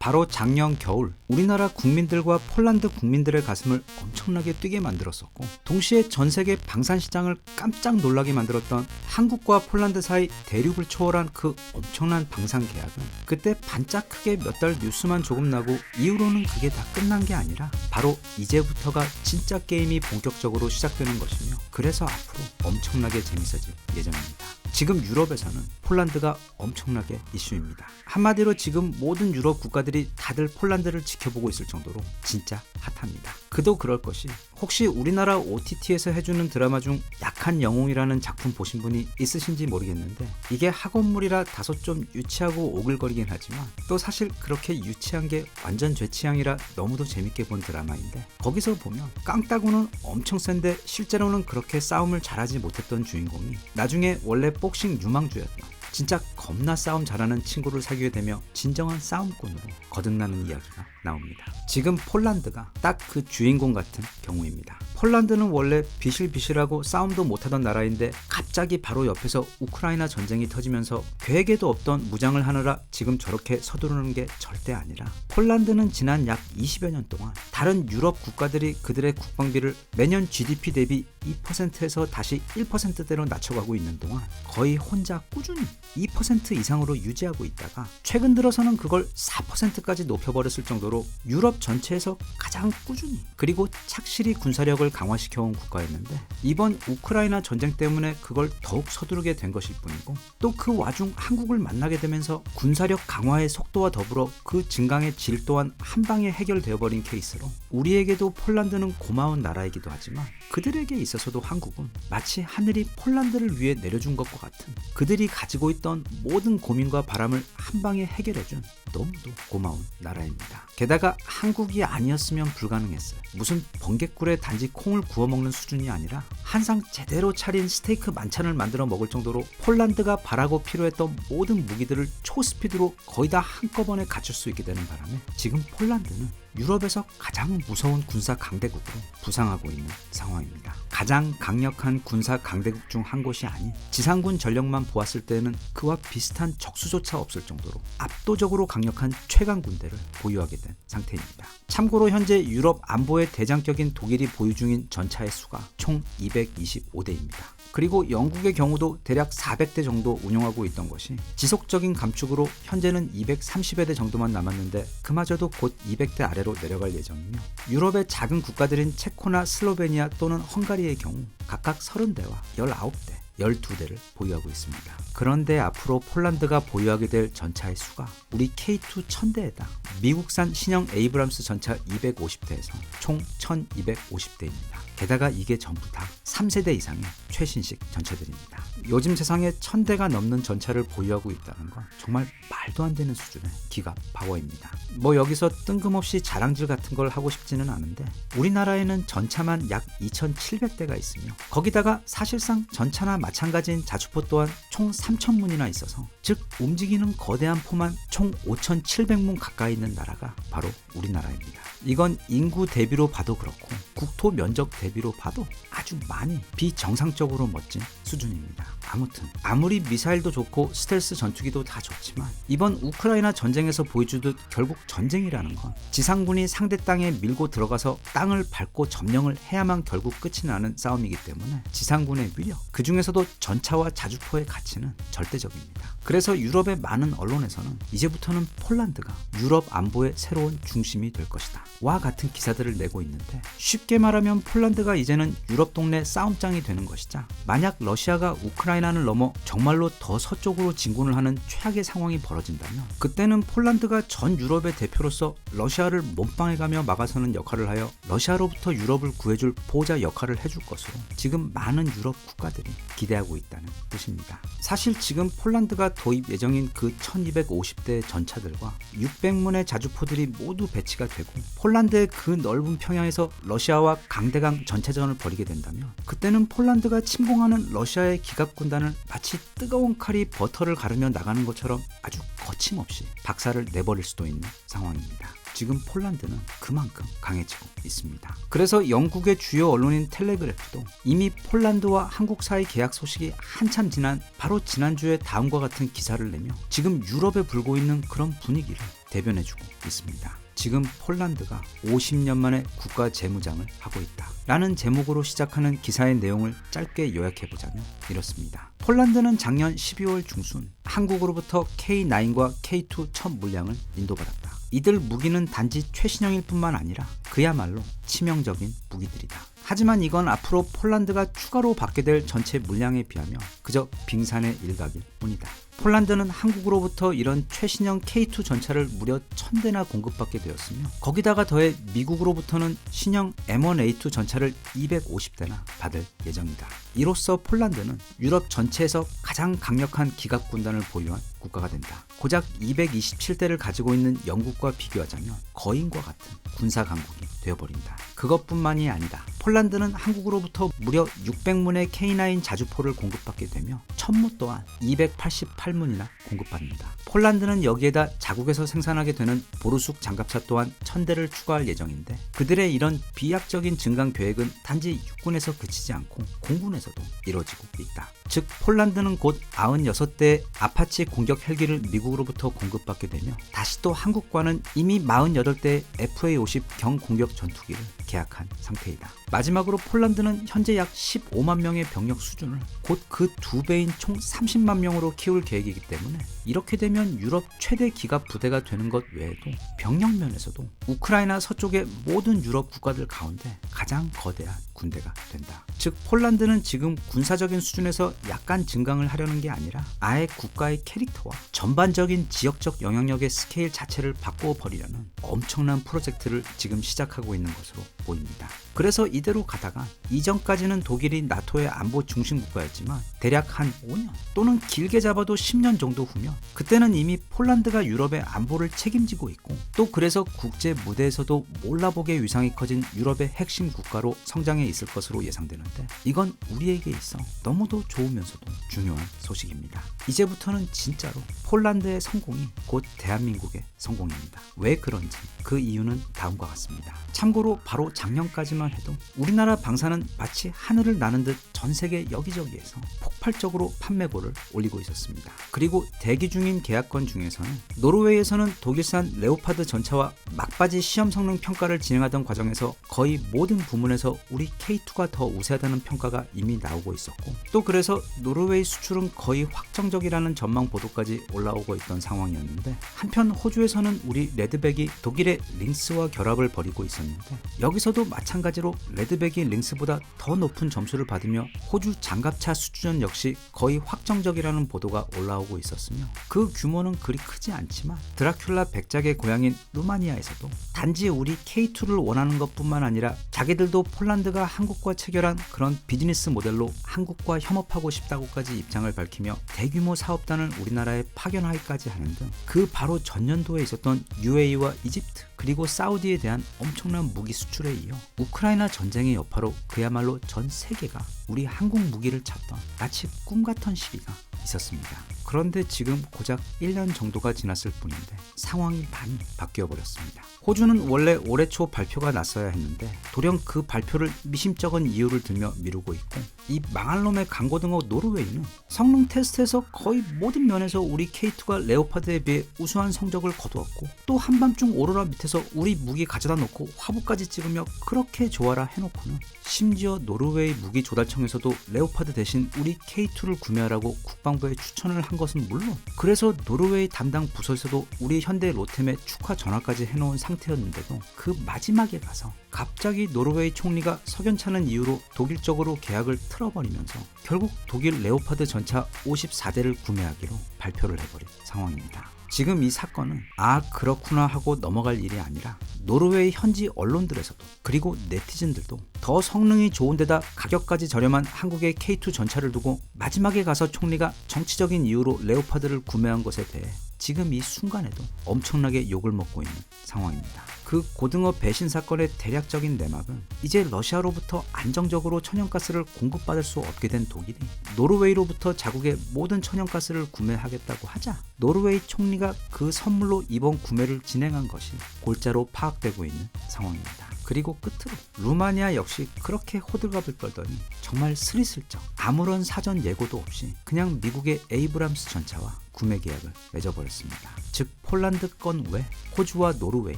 바로 작년 겨울 우리나라 국민들과 폴란드 국민들의 가슴을 엄청나게 뛰게 만들었었고 동시에 전 세계 방산 시장을 깜짝 놀라게 만들었던 한국과 폴란드 사이 대륙을 초월한 그 엄청난 방산 계약은 그때 반짝 크게 몇 달 뉴스만 조금 나고 이후로는 그게 다 끝난 게 아니라 바로 이제부터가 진짜 게임이 본격적으로 시작되는 것이며 그래서 앞으로 엄청나게 재밌어질 예정입니다. 지금 유럽에서는 폴란드가 엄청나게 이슈입니다. 한마디로 지금 모든 유럽 국가들이 다들 폴란드를 지켜보고 있을 정도로 진짜 핫합니다. 그도 그럴 것이 혹시 우리나라 OTT에서 해주는 드라마 중 약한 영웅이라는 작품 보신 분이 있으신지 모르겠는데 이게 학원물이라 다소 좀 유치하고 오글거리긴 하지만 또 사실 그렇게 유치한 게 완전 제 취향이라 너무도 재밌게 본 드라마인데 거기서 보면 깡따구는 엄청 센데 실제로는 그렇게 싸움을 잘하지 못했던 주인공이 나중에 원래 복싱 유망주였던 진짜 겁나 싸움 잘하는 친구를 사귀게 되며 진정한 싸움꾼으로 거듭나는 이야기가 나옵니다. 지금 폴란드가 딱 그 주인공 같은 경우입니다. 폴란드는 원래 비실비실하고 싸움도 못하던 나라인데 갑자기 바로 옆에서 우크라이나 전쟁이 터지면서 계획에도 없던 무장을 하느라 지금 저렇게 서두르는 게 절대 아니라 폴란드는 지난 약 20여 년 동안 다른 유럽 국가들이 그들의 국방비를 매년 GDP 대비 2%에서 다시 1%대로 낮춰가고 있는 동안 거의 혼자 꾸준히 2% 이상으로 유지하고 있다가 최근 들어서는 그걸 4%까지 높여버렸을 정도로 유럽 전체에서 가장 꾸준히 그리고 착실히 군사력을 강화시켜온 국가였는데 이번 우크라이나 전쟁 때문에 그걸 더욱 서두르게 된 것일 뿐이고 또 그 와중 한국을 만나게 되면서 군사력 강화의 속도와 더불어 그 증강의 질 또한 한 방에 해결되어 버린 케이스로 우리에게도 폴란드는 고마운 나라이기도 하지만 그들에게 있어서도 한국은 마치 하늘이 폴란드를 위해 내려준 것과 같은 그들이 가지고 있던 모든 고민과 바람을 한 방에 해결해준 너무도 고마운 나라입니다. 게다가 한국이 아니었으면 불가능했어요. 무슨 번개꿀에 단지 콩을 구워 먹는 수준이 아니라 한상 제대로 차린 스테이크 만찬을 만들어 먹을 정도로 폴란드가 바라고 필요했던 모든 무기들을 초스피드로 거의 다 한꺼번에 갖출 수 있게 되는 바람에 지금 폴란드는 유럽에서 가장 무서운 군사 강대국으로 부상하고 있는 상황입니다. 가장 강력한 군사 강대국 중 한 곳이 아닌 지상군 전력만 보았을 때는 그와 비슷한 적수조차 없을 정도로 압도적으로 강력한 최강 군대를 보유하게 된 상태입니다. 참고로 현재 유럽 안보의 대장격인 독일이 보유 중인 전차의 수가 총 225대입니다. 그리고 영국의 경우도 대략 400대 정도 운용하고 있던 것이 지속적인 감축으로 현재는 230여 대 정도만 남았는데 그마저도 곧 200대 아래 로 내려갈 예정이며 유럽의 작은 국가들인 체코나 슬로베니아 또는 헝가리의 경우 각각 30대와 19대 12대를 보유하고 있습니다. 그런데 앞으로 폴란드가 보유하게 될 전차의 수가 우리 K2 1000대에다 미국산 신형 에이브람스 전차 250대에서 총 1250대입니다. 게다가 이게 전부 다 3세대 이상의 최신식 전차들입니다. 요즘 세상에 1000대가 넘는 전차를 보유하고 있다는 건 정말 말도 안 되는 수준의 기갑 파워입니다. 뭐 여기서 뜬금없이 자랑질 같은 걸 하고 싶지는 않은데 우리나라에는 전차만 약 2700대가 있으며 거기다가 사실상 전차나 마찬가지인 자주포 또한 총 3000문이나 있어서 즉 움직이는 거대한 포만 총 5700문 가까이 있는 나라가 바로 우리나라입니다. 이건 인구 대비로 봐도 그렇고 국토 면적 대비 로 봐도 아주 많이 비정상적으로 멋진 수준입니다. 아무튼 아무리 미사일도 좋고 스텔스 전투기도 다 좋지만 이번 우크라이나 전쟁에서 보여주듯 결국 전쟁이라는 건 지상군이 상대 땅에 밀고 들어가서 땅을 밟고 점령을 해야만 결국 끝이 나는 싸움이기 때문에 지상군의 위력 그 중에서도 전차와 자주포의 가치는 절대적입니다. 그래서 유럽의 많은 언론에서는 이제부터는 폴란드가 유럽 안보의 새로운 중심이 될 것이다. 와 같은 기사들을 내고 있는데 쉽게 말하면 폴란드가 이제는 유럽 동네 싸움장이 되는 것이자 만약 러시아가 우크라이나를 넘어 정말로 더 서쪽으로 진군을 하는 최악의 상황이 벌어진다면 그때는 폴란드가 전 유럽의 대표로서 러시아를 몸빵해 가며 막아서는 역할을 하여 러시아로부터 유럽을 구해줄 보호자 역할을 해줄 것으로 지금 많은 유럽 국가들이 기대하고 있다는 뜻입니다. 사실 지금 폴란드가 도입 예정인 그 1250대 전차들과 600문의 자주포들이 모두 배치가 되고 폴란드의 그 넓은 평양에서 러시아와 강대강 전체전을 벌이게 된다면 그때는 폴란드가 침공하는 러시아의 기갑 군단을 마치 뜨거운 칼이 버터를 가르며 나가는 것처럼 아주 거침없이 박살을 내버릴 수도 있는 상황입니다. 지금 폴란드는 그만큼 강해지고 있습니다. 그래서 영국의 주요 언론인 텔레그래프도 이미 폴란드와 한국 사이 계약 소식이 한참 지난 바로 지난주에 다음과 같은 기사를 내며 지금 유럽에 불고 있는 그런 분위기를 대변해주고 있습니다. 지금 폴란드가 50년 만에 국가 재무장을 하고 있다. 라는 제목으로 시작하는 기사의 내용을 짧게 요약해보자면 이렇습니다. 폴란드는 작년 12월 중순 한국으로부터 K9과 K2 첫 물량을 인도받았다. 이들 무기는 단지 최신형일 뿐만 아니라 그야말로 치명적인 무기들이다. 하지만 이건 앞으로 폴란드가 추가로 받게 될 전체 물량에 비하며 그저 빙산의 일각일 뿐이다. 폴란드는 한국으로부터 이런 최신형 K2 전차를 무려 1000대나 공급받게 되었으며 거기다가 더해 미국으로부터는 신형 M1A2 전차를 250대나 받을 예정이다. 이로써 폴란드는 유럽 전체에서 가장 강력한 기갑 군단을 보유한 국가가 된다. 고작 227대를 가지고 있는 영국과 비교하자면 거인과 같은 군사 강국이 되어버린다. 그것뿐만이 아니다. 폴란드는 한국으로부터 무려 600문의 K9 자주포를 공급받게 되며 천무 또한 288 문이나 공급받는다. 폴란드는 여기에다 자국에서 생산하게 되는 보르숙 장갑차 또한 1000대를 추가할 예정인데 그들의 이런 비약적인 증강 계획은 단지 육군에서 그치지 않고 공군에서도 이루어지고 있다. 즉 폴란드는 곧 96대의 아파치 공격 헬기를 미국으로부터 공급받게 되며 다시 또 한국과는 이미 48대의 FA-50 경공격 전투기를 계약한 상태이다. 마지막으로 폴란드는 현재 약 15만 명의 병력 수준을 곧 그 두 배인 총 30만 명으로 키울 계획이기 때문에 이렇게 되면 유럽 최대 기갑 부대가 되는 것 외에도 병력 면에서도 우크라이나 서쪽의 모든 유럽 국가들 가운데 가장 거대한 군대가 된다. 즉 폴란드는 지금 군사적인 수준에서 약간 증강을 하려는 게 아니라 아예 국가의 캐릭터와 전반적인 지역적 영향력의 스케일 자체를 바꾸어 버리려는 엄청난 프로젝트를 지금 시작하고 있는 것으로 보입니다. 그래서 이대로 가다가 이전까지는 독일이 나토의 안보 중심 국가였지만 대략 한 5년 또는 길게 잡아도 10년 정도 후면 그때는 이미 폴란드가 유럽의 안보를 책임지고 있고 또 그래서 국제 무대에서도 몰라보게 위상이 커진 유럽의 핵심 국가로 성장해 있을 것으로 예상되는데 이건 우리에게 있어 너무도 좋으면서도 중요한 소식입니다. 이제부터는 진짜로 폴란드의 성공이 곧 대한민국의 성공입니다. 왜 그런지 그 이유는 다음과 같습니다. 참고로 바로 작년까지만 해도 우리나라 방사는 마치 하늘을 나는 듯 전 세계 여기저기에서 폭발적으로 판매고를 올리고 있었습니다. 그리고 대기 중인 계약권 중에서는 노르웨이에서는 독일산 레오파드 전차와 막바지 시험 성능 평가를 진행하던 과정에서 거의 모든 부문에서 우리 K2가 더 우세하다는 평가가 이미 나오고 있었고 또 그래서 노르웨이 수출은 거의 확정적이라는 전망 보도까지 올라오고 있던 상황이었는데 한편 호주에서는 우리 레드백이 독일의 링스와 결합을 벌이고 있었는데 여기서도 마찬가지로 레드백이 링스보다 더 높은 점수를 받으며 호주 장갑차 수주전 역시 거의 확정적이라는 보도가 올라오고 있었으며 그 규모는 그리 크지 않지만 드라큘라 백작의 고향인 루마니아에서도 단지 우리 K2를 원하는 것뿐만 아니라 자기들도 폴란드가 한국과 체결한 그런 비즈니스 모델로 한국과 협업하고 싶다고까지 입장을 밝히며 대규모 사업단을 우리나라에 파견하기까지 하는 등 그 바로 전년도에 있었던 UAE와 이집트 그리고 사우디에 대한 엄청난 무기 수출에 이어 우크라이나 전쟁의 여파로 그야말로 전 세계가 우리 한국 무기를 찾던 마치 꿈 같은 시기가 있었습니다. 그런데 지금 고작 1년 정도가 지났을 뿐인데 상황이 많이 바뀌어 버렸습니다. 호주는 원래 올해 초 발표가 났어야 했는데 돌연 그 발표를 미심쩍은 이유를 들며 미루고 있고 이 망할 놈의 강고 등어 노르웨이는 성능 테스트에서 거의 모든 면에서 우리 K2가 레오파드에 비해 우수한 성적을 거두었고 또 한밤중 오로라 밑에서 우리 무기 가져다 놓고 화보까지 찍으며 그렇게 좋아라 해놓고는 심지어 노르웨이 무기 조달청에서도 레오파드 대신 우리 K2를 구매하라고 국방부에 추천을 한 것은 물론 그래서 노르웨이 담당 부서에서도 우리 현대 로템에 축하 전화까지 해놓은 상태였는데도 그 마지막에 가서 갑자기 노르웨이 총리가 석연찮은 이유로 독일 쪽으로 계약을 틀 어버리면서 결국 독일 레오파드 전차 54대를 구매하기로 발표를 해버린 상황입니다. 지금 이 사건은 아 그렇구나 하고 넘어갈 일이 아니라 노르웨이 현지 언론들에서도 그리고 네티즌들도 더 성능이 좋은 데다 가격까지 저렴한 한국의 K2 전차를 두고 마지막에 가서 총리가 정치적인 이유로 레오파드를 구매한 것에 대해 지금 이 순간에도 엄청나게 욕을 먹고 있는 상황입니다. 그 고등어 배신 사건의 대략적인 내막은 이제 러시아로부터 안정적으로 천연가스를 공급받을 수 없게 된 독일이 노르웨이로부터 자국의 모든 천연가스를 구매하겠다고 하자 노르웨이 총리가 그 선물로 이번 구매를 진행한 것이 골자로 파악되고 있는 상황입니다. 그리고 끝으로 루마니아 역시 그렇게 호들갑을 떨더니 정말 스리슬쩍 아무런 사전 예고도 없이 그냥 미국의 에이브람스 전차와 구매 계약을 맺어버렸습니다. 즉 폴란드 건외 호주와 노르웨이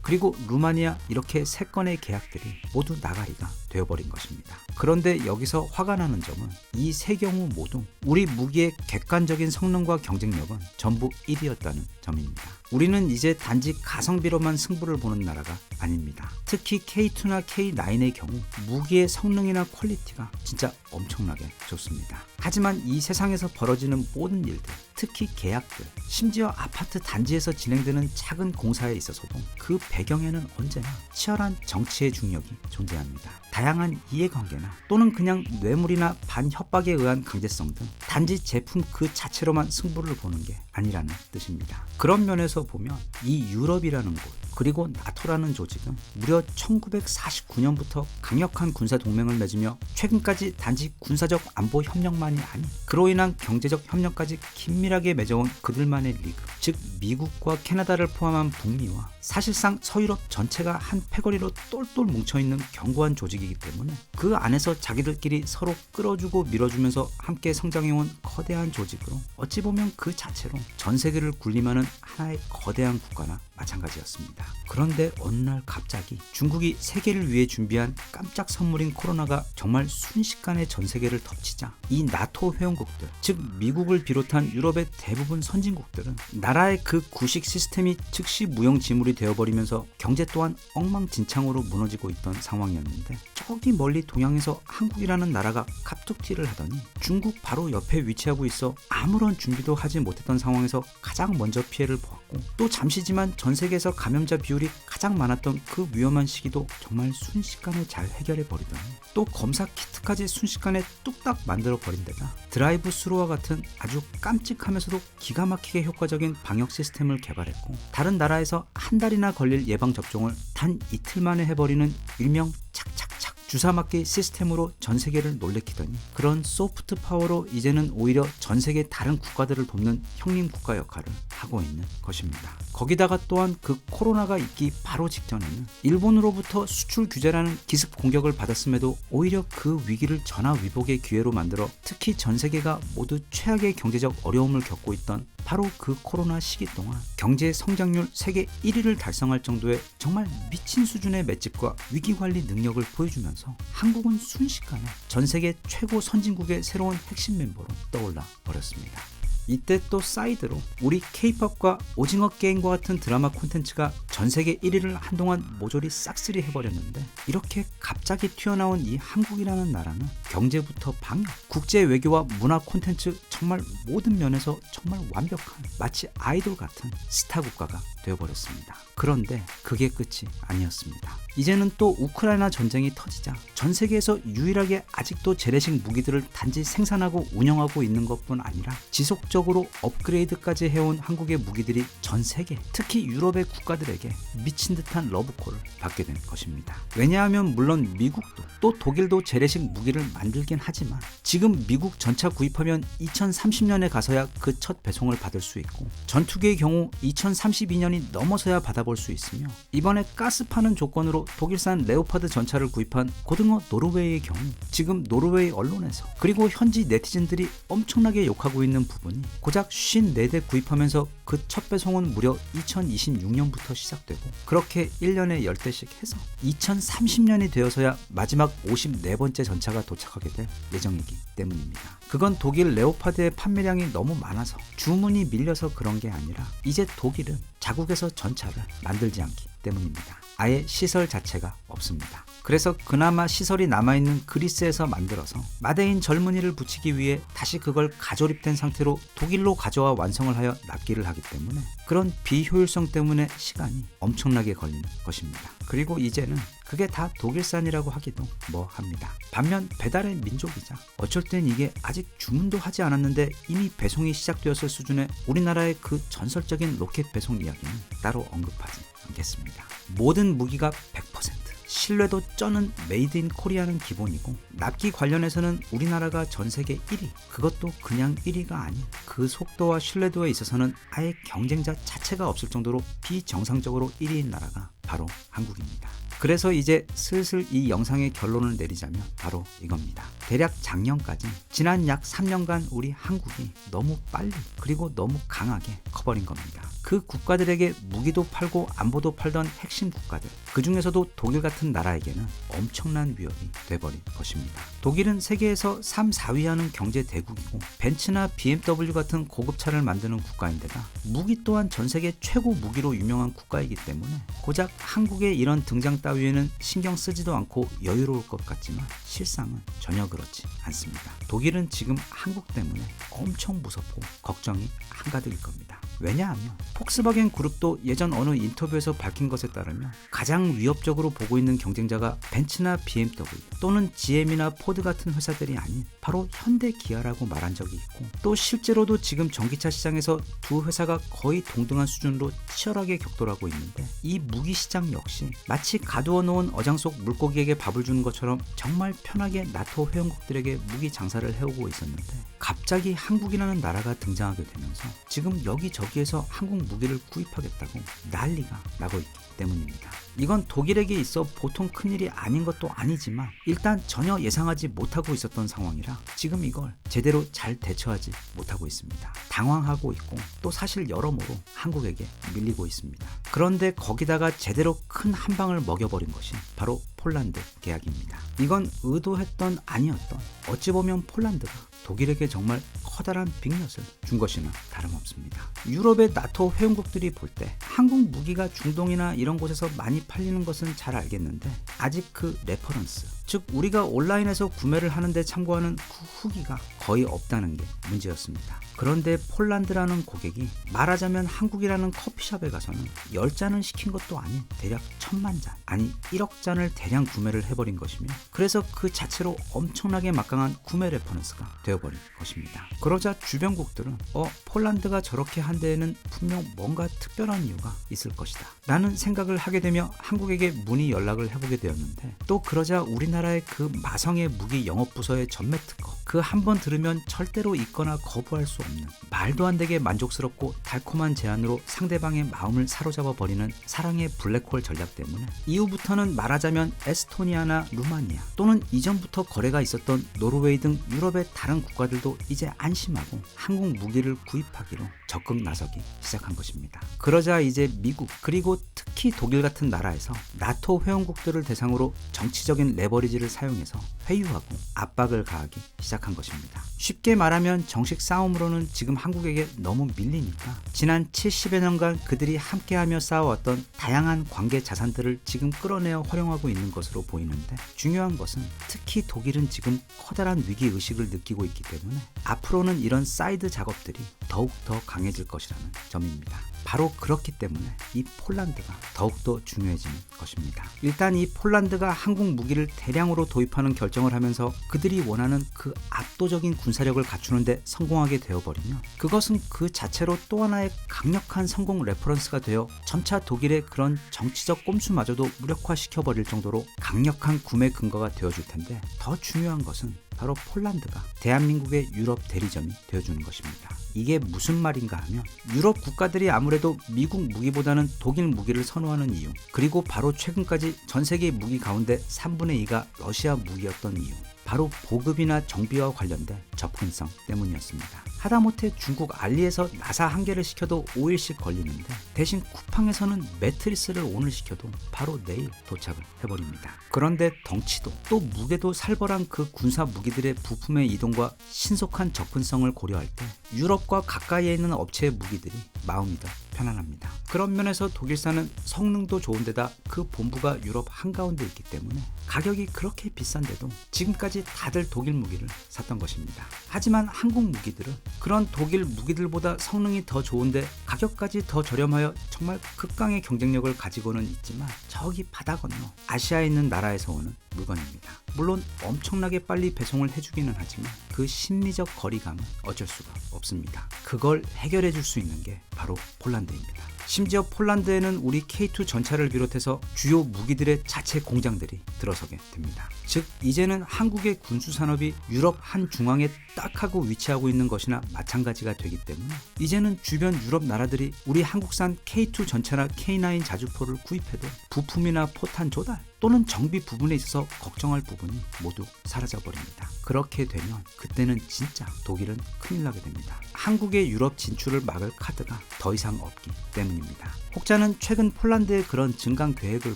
그리고 루마니아 이렇게 세 건의 계약들이 모두 나가리가 되어버린 것입니다. 그런데 여기서 화가 나는 점은 이 세 경우 모두 우리 무기의 객관적인 성능과 경쟁력은 전부 1위였다는 점입니다. 우리는 이제 단지 가성비로만 승부를 보는 나라가 아닙니다. 특히 K2나 K9의 경우 무기의 성능이나 퀄리티가 진짜 엄청나게 좋습니다. 하지만 이 세상에서 벌어지는 모든 일들, 특히 계약들, 심지어 아파트 단지에서 진행되는 작은 공사에 있어서도 그 배경에는 언제나 치열한 정치의 중력이 존재합니다. 다양한 이해관계나 또는 그냥 뇌물이나 반협박에 의한 강제성 등 단지 제품 그 자체로만 승부를 보는 게 아니라는 뜻입니다. 그런 면에서 보면 이 유럽이라는 곳 그리고 나토라는 조직은 무려 1949년부터 강력한 군사 동맹을 맺으며 최근까지 단지 군사적 안보 협력만이 아닌 그로 인한 경제적 협력까지 긴밀하게 맺어온 그들만의 리그 즉 미국과 캐나다를 포함한 북미와 사실상 서유럽 전체가 한 패거리로 똘똘 뭉쳐있는 견고한 조직이기 때문에 그 안에서 자기들끼리 서로 끌어주고 밀어주면서 함께 성장해온 거대한 조직으로 어찌 보면 그 자체로 전 세계를 군림하는 하나의 거대한 국가나 마찬가지였습니다. 그런데 어느 날 갑자기 중국이 세계를 위해 준비한 깜짝 선물인 코로나가 정말 순식간에 전 세계를 덮치자 이 나토 회원국들, 즉 미국을 비롯한 유럽의 대부분 선진국들은 나라의 그 구식 시스템이 즉시 무용지물이 되어버리면서 경제 또한 엉망진창으로 무너지고 있던 상황이었는데 저기 멀리 동양에서 한국이라는 나라가 갑툭튀를 하더니 중국 바로 옆에 위치하고 있어 아무런 준비도 하지 못했던 상황에서 가장 먼저 피해를 보았고 또 잠시지만 전 세계에서 감염자 비율이 가장 많았던 그 위험한 시기도 정말 순식간에 잘 해결해 버리더니 또 검사 키트까지 순식간에 뚝딱 만들어 버린 데다 드라이브 스루와 같은 아주 깜찍하면서도 기가 막히게 효과적인 방역 시스템을 개발했고 다른 나라에서 한 달이나 걸릴 예방 접종을 단 이틀 만에 해버리는 일명 착착착 주사 맞기 시스템으로 전 세계를 놀래키더니 그런 소프트 파워로 이제는 오히려 전 세계 다른 국가들을 돕는 형님 국가 역할을 하고 있는 것입니다. 거기다가 또한 그 코로나가 있기 바로 직전에는 일본으로부터 수출 규제라는 기습 공격을 받았음에도 오히려 그 위기를 전화 위복의 기회로 만들어 특히 전 세계가 모두 최악의 경제적 어려움을 겪고 있던 바로 그 코로나 시기 동안 경제 성장률 세계 1위를 달성할 정도의 정말 미친 수준의 맷집과 위기 관리 능력을 보여주면서 한국은 순식간에 전 세계 최고 선진국의 새로운 핵심 멤버로 떠올라 버렸습니다. 이때 또 사이드로 우리 케이팝과 오징어 게임과 같은 드라마 콘텐츠가 전 세계 1위를 한동안 모조리 싹쓸이 해버렸는데 이렇게 갑자기 튀어나온 이 한국이라는 나라는 경제부터 방역, 국제 외교와 문화 콘텐츠 정말 모든 면에서 정말 완벽한 마치 아이돌 같은 스타 국가가 되어버렸습니다. 그런데 그게 끝이 아니었습니다. 이제는 또 우크라이나 전쟁이 터지자 전 세계에서 유일하게 아직도 재래식 무기들을 단지 생산하고 운영하고 있는 것뿐 아니라 지속적 으로 업그레이드까지 해온 한국의 무기들이 전 세계, 특히 유럽의 국가들에게 미친 듯한 러브콜을 받게 된 것입니다. 왜냐하면 물론 미국도 또 독일도 재래식 무기를 만들긴 하지만 지금 미국 전차 구입하면 2030년에 가서야 그 첫 배송을 받을 수 있고 전투기의 경우 2032년이 넘어서야 받아볼 수 있으며 이번에 가스 파는 조건으로 독일산 레오파드 전차를 구입한 고등어 노르웨이의 경우 지금 노르웨이 언론에서 그리고 현지 네티즌들이 엄청나게 욕하고 있는 부분이 고작 54대 구입하면서 그 첫 배송은 무려 2026년부터 시작되고 그렇게 1년에 10대씩 해서 2030년이 되어서야 마지막 54번째 전차가 도착하게 될 예정이기 때문입니다. 그건 독일 레오파드의 판매량이 너무 많아서 주문이 밀려서 그런 게 아니라 이제 독일은 자국에서 전차를 만들지 않기 때문입니다. 아예 시설 자체가 없습니다. 그래서 그나마 시설이 남아있는 그리스에서 만들어서 마대인 젊은이를 붙이기 위해 다시 그걸 가조립된 상태로 독일로 가져와 완성을 하여 납기를 하기 때문에 그런 비효율성 때문에 시간이 엄청나게 걸리는 것입니다. 그리고 이제는 그게 다 독일산이라고 하기도 뭐 합니다. 반면 배달의 민족이자 어쩔 땐 이게 아직 주문도 하지 않았는데 이미 배송이 시작되었을 수준의 우리나라의 그 전설적인 로켓 배송 이야기는 따로 언급하지 않겠습니다. 모든 무기가 100% 신뢰도 쩌는 메이드 인 코리아는 기본이고 납기 관련해서는 우리나라가 전 세계 1위 그것도 그냥 1위가 아닌 그 속도와 신뢰도에 있어서는 아예 경쟁자 자체가 없을 정도로 비정상적으로 1위인 나라가 바로 한국입니다. 그래서 이제 슬슬 이 영상의 결론을 내리자면 바로 이겁니다. 대략 작년까지 지난 약 3년간 우리 한국이 너무 빨리 그리고 너무 강하게 커버린 겁니다. 그 국가들에게 무기도 팔고 안보도 팔던 핵심 국가들 그 중에서도 독일 같은 나라에게는 엄청난 위협이 돼버린 것입니다. 독일은 세계에서 3, 4위 하는 경제 대국이고 벤츠나 BMW 같은 고급차를 만드는 국가인데다 무기 또한 전 세계 최고 무기로 유명한 국가이기 때문에 고작 한국의 이런 등장 따위에는 신경 쓰지도 않고 여유로울 것 같지만 실상은 전혀 그렇지 않습니다. 독일은 지금 한국 때문에 엄청 무섭고 걱정이 한가득일 겁니다. 왜냐하면 폭스바겐 그룹도 예전 어느 인터뷰에서 밝힌 것에 따르면 가장 위협적으로 보고 있는 경쟁자가 벤츠나 BMW 또는 GM이나 포드 같은 회사들이 아닌 바로 현대 기아라고 말한 적이 있고 또 실제로도 지금 전기차 시장에서 두 회사가 거의 동등한 수준으로 치열하게 격돌하고 있는데 이 무기 시장 역시 마치 가두어 놓은 어장 속 물고기에게 밥을 주는 것처럼 정말 편하게 나토 회원국들에게 무기 장사를 해오고 있었는데 갑자기 한국이라는 나라가 등장하게 되면서 지금 여기저기 에서 한국 무기를 구입하겠다고 난리가 나고 있기 때문입니다. 이건 독일에게 있어 보통 큰일이 아닌 것도 아니지만 일단 전혀 예상하지 못하고 있었던 상황이라 지금 이걸 제대로 잘 대처하지 못하고 있습니다. 당황하고 있고 또 사실 여러모로 한국에게 밀리고 있습니다. 그런데 거기다가 제대로 큰 한 방을 먹여버린 것이 바로 폴란드 계약입니다. 이건 의도했던 아니었던 어찌 보면 폴란드가 독일에게 정말 커다란 빅엿을 준 것이나 다름없습니다. 유럽의 나토 회원국들이 볼 때 한국 무기가 중동이나 이런 곳에서 많이 팔리는 것은 잘 알겠는데 아직 그 레퍼런스 즉 우리가 온라인에서 구매를 하는데 참고하는 그 후기가 거의 없다는 게 문제였습니다. 그런데 폴란드라는 고객이 말하자면 한국이라는 커피숍에 가서는 10잔을 시킨 것도 아닌 대략 천만 잔 아니 1억 잔을 대량 구매를 해버린 것이며 그래서 그 자체로 엄청나게 막강한 구매 레퍼런스가 되어 버린 것입니다. 그러자 주변국들은 어 폴란드가 저렇게 한 데에는 분명 뭔가 특별한 이유가 있을 것이다 라는 생각을 하게 되며 한국에게 문의 연락을 해보게 되었는데 또 그러자 우리나라의 그 마성의 무기 영업부서의 전매 특허 그 한 번 들으면 절대로 있거나 거부할 수 없는 말도 안 되게 만족스럽고 달콤한 제안으로 상대방의 마음을 사로잡아 버리는 사랑의 블랙홀 전략 때문에 이후부터는 말하자면 에스토니아나 루마니아 또는 이전부터 거래가 있었던 노르웨이 등 유럽의 다른 국가들도 이제 안심하고 한국 무기를 구입하기로 적극 나서기 시작한 것입니다. 그러자 이제 미국 그리고 특히 독일 같은 나라에서 나토 회원국들을 대상으로 정치적인 레버리지를 사용해서 회유하고 압박을 가하기 시작한 것입니다. 쉽게 말하면 정식 싸움으로는 지금 한국에게 너무 밀리니까 지난 70여 년간 그들이 함께하며 쌓아왔던 다양한 관계 자산들을 지금 끌어내어 활용하고 있는 것으로 보이는데 중요한 것은 특히 독일은 지금 커다란 위기 의식을 느끼고 있기 때문에 앞으로는 이런 사이드 작업들이 더욱 더 강 해질 것이라는 점입니다. 바로 그렇기 때문에 이 폴란드가 더욱더 중요해지는 것입니다. 일단 이 폴란드가 한국 무기를 대량으로 도입하는 결정을 하면서 그들이 원하는 그 압도적인 군사력을 갖추는데 성공하게 되어버리면 그것은 그 자체로 또 하나의 강력한 성공 레퍼런스가 되어 점차 독일의 그런 정치적 꼼수마저도 무력화시켜버릴 정도로 강력한 구매 근거가 되어줄 텐데 더 중요한 것은 바로 폴란드가 대한민국의 유럽 대리점이 되어주는 것입니다. 이게 무슨 말인가 하면 유럽 국가들이 아무래도 미국 무기보다는 독일 무기를 선호하는 이유 그리고 바로 최근까지 전 세계 무기 가운데 3분의 2가 러시아 무기였던 이유 바로 보급이나 정비와 관련된 접근성 때문이었습니다. 하다못해 중국 알리에서 나사 한 개를 시켜도 5일씩 걸리는데 대신 쿠팡에서는 매트리스를 오늘 시켜도 바로 내일 도착을 해버립니다. 그런데 덩치도 또 무게도 살벌한 그 군사 무기들의 부품의 이동과 신속한 접근성을 고려할 때 유럽과 가까이에 있는 업체의 무기들이 마음이 더 편안합니다. 그런 면에서 독일사는 성능도 좋은데다 그 본부가 유럽 한가운데 있기 때문에 가격이 그렇게 비싼데도 지금까지 다들 독일 무기를 샀던 것입니다. 하지만 한국 무기들은 그런 독일 무기들보다 성능이 더 좋은데 가격까지 더 저렴하여 정말 극강의 경쟁력을 가지고는 있지만 저기 바다 건너 아시아에 있는 나라에서 오는 물건입니다. 물론 엄청나게 빨리 배송을 해주기는 하지만 그 심리적 거리감은 어쩔 수가 없습니다. 그걸 해결해 줄 수 있는 게 바로 폴란드입니다. 심지어 폴란드에는 우리 K2 전차를 비롯해서 주요 무기들의 자체 공장들이 들어서게 됩니다. 즉 이제는 한국의 군수 산업이 유럽 한 중앙에 딱 하고 위치하고 있는 것이나 마찬가지가 되기 때문에 이제는 주변 유럽 나라들이 우리 한국산 K2 전차나 K9 자주포를 구입해도 부품이나 포탄 조달 또는 정비 부분에 있어서 걱정할 부분이 모두 사라져 버립니다. 그렇게 되면 그때는 진짜 독일은 큰일 나게 됩니다. 한국의 유럽 진출을 막을 카드가 더 이상 없기 때문입니다. 혹자는 최근 폴란드의 그런 증강 계획을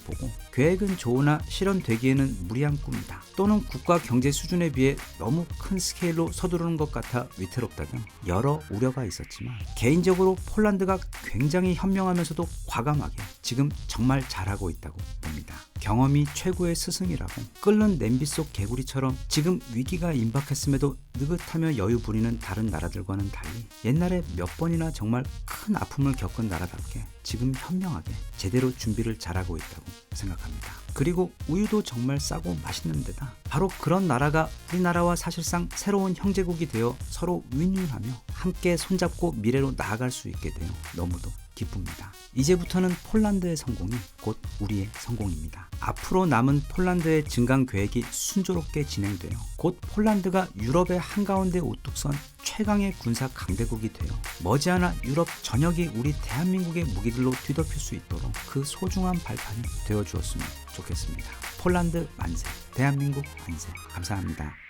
보고 계획은 좋으나 실현되기에는 무리한 꿈이다. 또는 국가 경제 수준에 비해 너무 큰 스케일로 서두르는 것 같아 위태롭다 등 여러 우려가 있었지만 개인적으로 폴란드가 굉장히 현명하면서도 과감하게 지금 정말 잘하고 있다고 봅니다. 경험이 최고의 스승이라고 끓는 냄비 속 개구리처럼 지금 위기가 임박했음에도 느긋하며 여유 부리는 다른 나라들과는 달리 옛날에 몇 번이나 정말 큰 아픔을 겪은 나라답게 지금 현명하게 제대로 준비를 잘하고 있다고 생각합니다. 그리고 우유도 정말 싸고 맛있는 데다 바로 그런 나라가 우리나라와 사실상 새로운 형제국이 되어 서로 윈윈하며 함께 손잡고 미래로 나아갈 수 있게 되어 너무도 기쁩니다. 이제부터는 폴란드의 성공이 곧 우리의 성공입니다. 앞으로 남은 폴란드의 증강 계획이 순조롭게 진행되어 곧 폴란드가 유럽의 한가운데 우뚝 선 최강의 군사 강대국이 되어 머지않아 유럽 전역이 우리 대한민국의 무기들로 뒤덮일 수 있도록 그 소중한 발판이 되어 주었으면 좋겠습니다. 폴란드 만세, 대한민국 만세. 감사합니다.